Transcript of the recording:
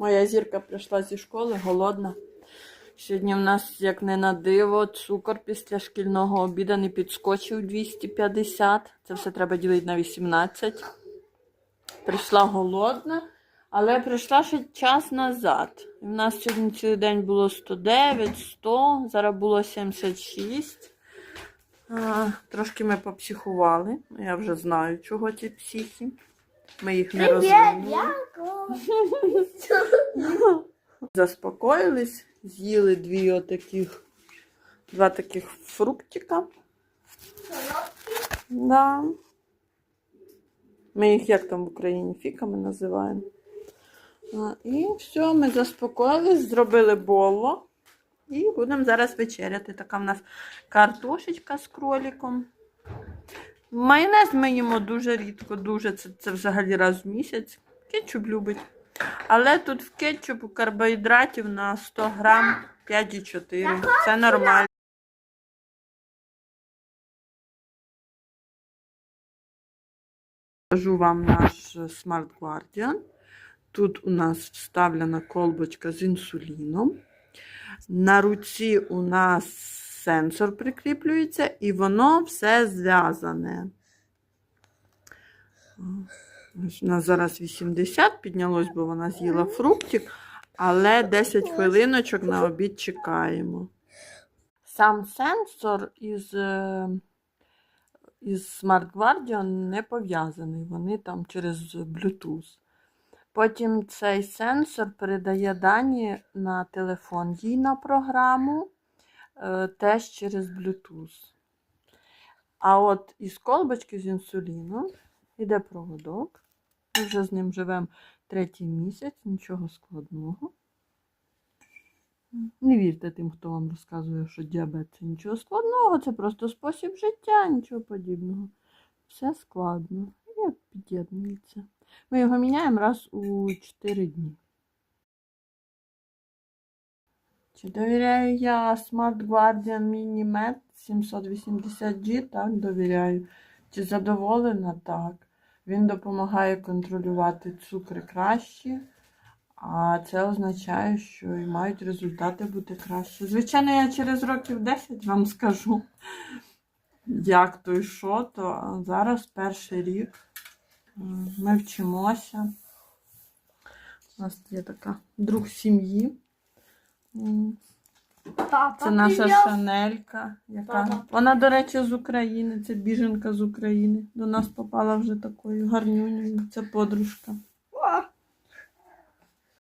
Моя зірка прийшла зі школи, голодна. Сьогодні в нас, як не на диво, цукор після шкільного обіду не підскочив 250. Це все треба ділити на 18. Прийшла голодна, але прийшла ще час назад. І в нас сьогодні цілий день було 109, 100, зараз було 76. А, трошки ми попсихували. Я вже знаю, чого ці психи. Ми їх не розуміємо. Заспокоїлись, з'їли дві отаких, два таких фруктика. Да. Ми їх як там в Україні фіками називаємо. А, і все, ми заспокоїлись, зробили боло. І будемо зараз вечеряти. Така в нас картошечка з кроліком. Майонез ми їмо дуже рідко, дуже це, це взагалі раз в місяць. Кетчуп любить. Але тут в кетчупу карбогідратів на 100 грам 5,4. Це нормально. Покажу вам наш Smart Guardian. Тут у нас вставлена колбочка з інсуліном. На руці у нас сенсор прикріплюється, і воно все зв'язане. У нас зараз 80 піднялось, бо вона з'їла фруктик, але 10 хвилиночок на обід чекаємо. Сам сенсор із, е, із Smart Guardian не пов'язаний, вони там через Bluetooth. Потім цей сенсор передає дані на телефон їй на програму, теж через Bluetooth. А от із колбочки з інсуліном йде проводок. Ми вже з ним живемо третій місяць, нічого складного. Не вірте тим, хто вам розказує, що діабет це нічого складного, це просто спосіб життя, нічого подібного. Все складно. Як під'єднується. Ми його міняємо раз у 4 дні. Чи довіряю я Smart Guardian Mini Med 780G? Так, довіряю. Чи задоволена? Так. Він допомагає контролювати цукри краще, а це означає, що і мають результати бути краще. Звичайно, я через років 10 вам скажу, як то і що, то зараз перший рік. Ми вчимося. У нас є така друг сім'ї. Папа, Це наша привез. Шанелька, яка. Папа. Вона, до речі, з України. Це біженка з України. До нас попала вже такою гарнюнею. Це подружка.